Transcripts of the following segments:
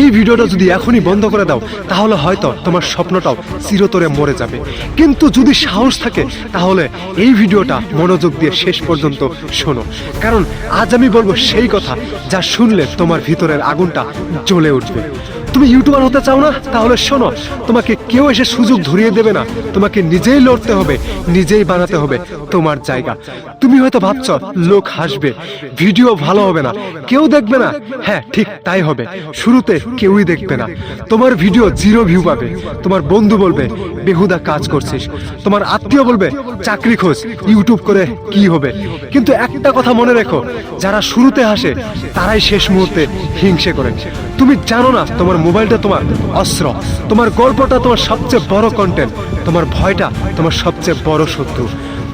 এই ভিডিওটা যদি এখনই বন্ধ করে দাও, তাহলে হয়তো তোমার স্বপ্নটাও চিরতরে মরে যাবে। কিন্তু যদি সাহস থাকে, তাহলে এই ভিডিওটা মনোযোগ দিয়ে শেষ পর্যন্ত শোনো। কারণ আজ আমি বলব সেই কথা যা শুনলে তোমার ভিতরের আগুনটা জ্বলে উঠবে। তুমি ইউটিউবার হতে চাও না? তাহলে শোনো, তোমাকে কেউ এসে সুযোগ ধরিয়ে দেবে না। তোমাকে নিজেই লড়তে হবে, নিজেই বানাতে হবে তোমার জায়গা। তুমি হয়তো ভাবছ, লোক হাসবে, ভিডিও ভালো হবে না। কেউ দেখবে না। হ্যাঁ ঠিক তাই হবে। শুরুতে কেউই দেখবে না। তোমার ভিডিও জিরো ভিউ পাবে। তোমার বন্ধু বলবে, বেহুদা কাজ করছিস। তোমার আত্মীয় বলবে, চাকরি খোঁজ ইউটিউব করে কি হবে? কিন্তু একটা কথা মনে রেখো, যারা শুরুতে হাসে, তারাই শেষ মুহূর্তে হিংসে করে। তুমি জানো না তোমার মোবাইলটা তোমার অস্ত্র, তোমার গল্পটা তোমার সবচেয়ে বড় কন্টেন্ট তোমার ভয়টা তোমার সবচেয়ে বড় শত্রু।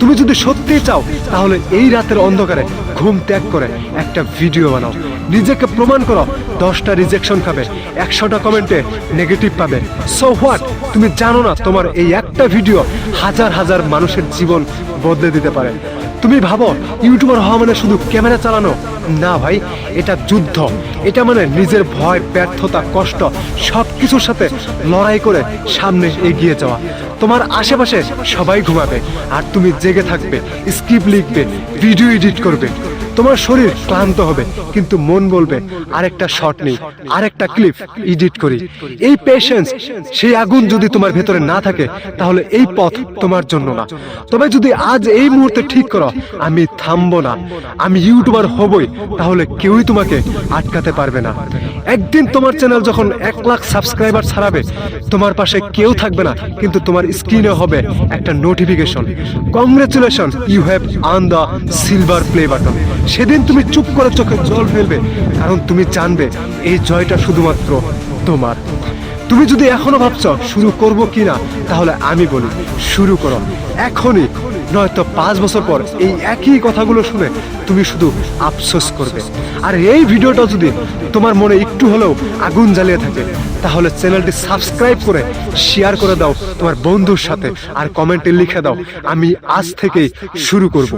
তুমি যদি সত্যি চাও, তাহলে এই রাতের অন্ধকারে ঘুম ত্যাগ করে একটা ভিডিও বানাও। নিজেকে প্রমাণ করো, দশটা রিজেকশন খাবে, একশোটা কমেন্টে নেগেটিভ পাবে। সো হোয়াট তুমি জানো না তোমার এই একটা ভিডিও হাজার হাজার মানুষের জীবন বদলে দিতে পারে। তুমি ভাবো, ইউটিউবার হওয়া মানে শুধু ক্যামেরা চালানো? না ভাই, এটা যুদ্ধ। এটা মানে নিজের ভয়, ব্যর্থতা, কষ্ট সব কিছুর সাথে লড়াই করে সামনে এগিয়ে যাওয়া। তোমার আশেপাশে সবাই ঘুমাবে, আর তুমি জেগে থাকবে, স্ক্রিপ্ট লিখবে, ভিডিও এডিট করবে। তোমার শরীর ক্লান্ত হবে, কিন্তু মন বলবে, আরেকটা শট নেই, আরেকটা ক্লিপ এডিট করি। এই পেশেন্স সেই আগুন যদি তোমার ভেতরে না থাকে, তাহলে এই পথ তোমার জন্য না। তবে যদি আজ এই মুহূর্তে ঠিক করো, আমি থামবো না, আমি ইউটিউবার হবই, তাহলে কেউই তোমাকে আটকাতে পারবে না। একদিন তোমার চ্যানেল যখন এক লাখ সাবস্ক্রাইবার ছাড়াবে, তোমার পাশে কেউ থাকবে না, কিন্তু তোমার স্ক্রিনে হবে একটা notification congratulation you have won the silver play button সেদিন তুমি চুপ করে চোখে জল ফেলবে, কারণ তুমি জানবে এই জয়টা শুধুমাত্র তোমার। তুমি যদি এখনও ভাবছ শুরু করব কিনা, তাহলে আমি বলি, শুরু করো। এখনই, নয়তো পাঁচ বছর পর এই একই কথাগুলো শুনে তুমি শুধু আফসোস করবে। আর এই ভিডিওটা যদি তোমার মনে একটু হলেও আগুন জ্বালিয়ে থাকে, তাহলে চ্যানেলটি সাবস্ক্রাইব করে শেয়ার করে দাও তোমার বন্ধুর সাথে, আর কমেন্টে লিখে দাও, আমি আজ থেকেই শুরু করব।